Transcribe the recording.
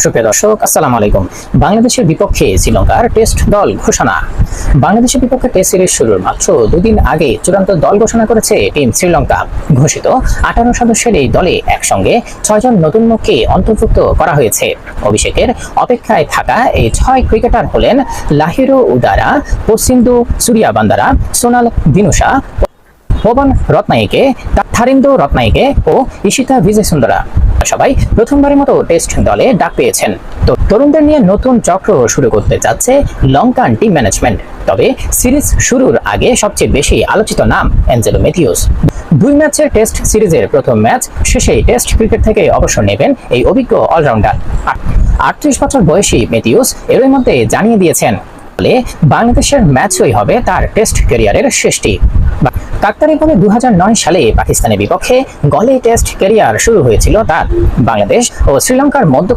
সুপ্রিয় দর্শক, আসসালামু আলাইকুম। বাংলাদেশের বিপক্ষে শ্রীলঙ্কার টেস্ট দল ঘোষণা। বাংলাদেশের বিপক্ষে টেস্ট সিরিজ শুরুর মাত্র দুদিন আগে চূড়ান্ত দল ঘোষণা করেছে টিম শ্রীলঙ্কা। ঘোষিত আঠারো সদস্যের এই দলে একসঙ্গে ছয়জন নতুন মুখকে অন্তর্ভুক্ত করা হয়েছে। অভিষেকের অপেক্ষায় থাকা এই ছয় ক্রিকেটার হলেন লাহিরো উদারা, পশ্চিন্দু সুরিয়া বান্দারা সোনাল দিনুষা পবন রত্নাইকে থারিন্দু রত্নাইকে ও ইশিতা বিজয় সুন্দরা সবাই প্রথমবারের মতো টেস্ট দলে ডাক পেয়েছেন। তো তরুণদের নিয়ে নতুন চক্র শুরু করতে যাচ্ছে লঙ্কান টিম ম্যানেজমেন্ট তবে সিরিজ শুরুর আগে সবচেয়ে বেশি আলোচিত নাম অ্যাঞ্জেলো মেথিউস দুই ম্যাচের টেস্ট সিরিজের প্রথম ম্যাচ শেষেই টেস্ট ক্রিকেট থেকে অবসর নেবেন এই অভিজ্ঞ অলরাউন্ডার। আটত্রিশ বছর বয়সী মেথিউস এরই মধ্যে জানিয়ে দিয়েছেন ফলে বাংলাদেশের ম্যাচই হবে তার টেস্ট ক্যারিয়ারের শেষটি। কাকতারিভাবে দু সালে পাকিস্তানের বিপক্ষে গলে টেস্ট ক্যারিয়ার শুরু হয়েছিল তার। বাংলাদেশ ও শ্রীলঙ্কার মধ্য